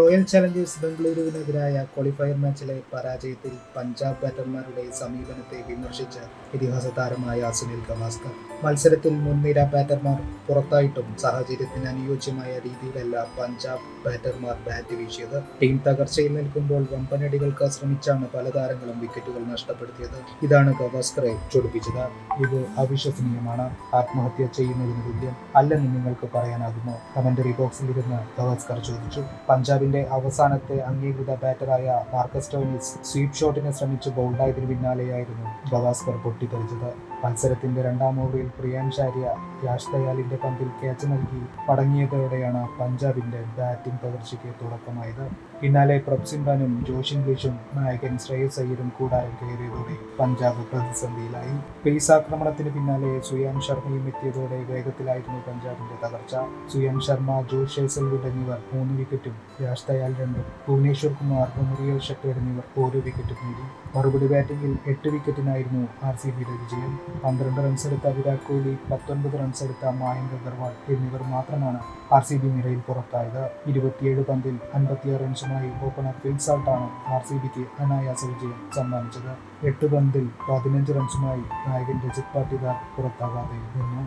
Royal Challengers ബംഗളൂരുവിനെതിരായ qualifier മാച്ചിലെ പരാജയത്തിൽ പഞ്ചാബ് ബാറ്റർമാരുടെ സമീപനത്തെ വിമർശിച്ച് ഇതിഹാസ താരമായ സുനിൽ ഗവാസ്കർ. മത്സരത്തിൽ മുൻനിര ബാറ്റർമാർ പുറത്തായിട്ടും സാഹചര്യത്തിന് അനുയോജ്യമായ രീതിയിലല്ല പഞ്ചാബ് ബാറ്റർമാർ ബാറ്റ് വീശിയത്. ടീം തകർച്ചയിൽ നിൽക്കുമ്പോൾ വമ്പനടികൾക്ക് ശ്രമിച്ചാണ് പല താരങ്ങളും വിക്കറ്റുകൾ നഷ്ടപ്പെടുത്തിയത്. ഇതാണ് ഗവാസ്കറെ ചൊടിപ്പിച്ചത്. ഇത് അവിശ്വസനീയമാണ്. ആത്മഹത്യ ചെയ്യുന്നതിന് തുല്യം അല്ലെന്ന് നിങ്ങൾക്ക് പറയാനാകുമോ? കമന്ററി ബോക്സിൽ ഇരുന്ന് ഗവാസ്കർ ചോദിച്ചു. പഞ്ചാബിന്റെ അവസാനത്തെ അംഗീകൃത ബാറ്ററായ മാർക്കസ് ടോമിസ് സ്വീപ് ഷോട്ടിനെ ശ്രമിച്ച് ബൗൾഡായതിനു പിന്നാലെയായിരുന്നു ഗവാസ്കർ പൊട്ടിത്തെറിച്ചത്. മത്സരത്തിന്റെ രണ്ടാം ഓവറിൽ പ്രിയാൻ ഷാരിയ യാഷ് ദയാലിന്റെ പന്തിൽ ക്യാച്ച് നൽകി. മടങ്ങിയതോടെയാണ് പഞ്ചാബിന്റെ ബാറ്റിംഗ് തകർച്ചയ്ക്ക് തുടക്കമായത്. പിന്നാലെ പ്രഭ്സിംറാനും ജോഷ് ഇംഗ്ലീഷും നായകൻ ശ്രേയസ് അയ്യരും കൂടാരം കയറിയതോടെ പഞ്ചാബ് പ്രതിസന്ധിയിലായി. പേസ് ആക്രമണത്തിന് പിന്നാലെ സുയാൻ ശർമ്മയും എത്തിയതോടെ വേഗത്തിലായിരുന്നു പഞ്ചാബിന്റെ തകർച്ച. സുയാൻ ശർമ്മ ജോഷ് ഷേസൽവുഡ് എന്നിവർ മൂന്ന് വിക്കറ്റും യാഷ് ദയാൽ രണ്ടും ഭുവനേശ്വർ കുമാർ മെമ്മറിയൽ ഷെട്ടേഡ് എന്നിവർ ഓരോ വിക്കറ്റും നേടി. മറുപടി ബാറ്റിംഗിൽ എട്ട് വിക്കറ്റിനായിരുന്നു ആർ സി ബിയുടെ വിജയം. പന്ത്രണ്ട് റൺസ് എടുത്ത വിരാട് കോഹ്ലി പത്തൊൻപത് റൺസ് എടുത്ത മായങ്ക് അഗർവാൾ എന്നിവർ മാത്രമാണ് ആർ സി ബി നിരയിൽ പുറത്തായത്. ഇരുപത്തിയേഴ് പന്തിൽ അൻപത്തിയാറ് റൺസുമായി ഓപ്പണർ ഫിൽ സൗട്ടാണ് ആർ സി ബിക്ക് അനായാസ വിജയം സമ്മാനിച്ചത്. എട്ട് പന്തിൽ പതിനഞ്ച് റൺസുമായി നായകൻ രജിത് പാട്ടിദാർ പുറത്താകാതെ നിന്നു.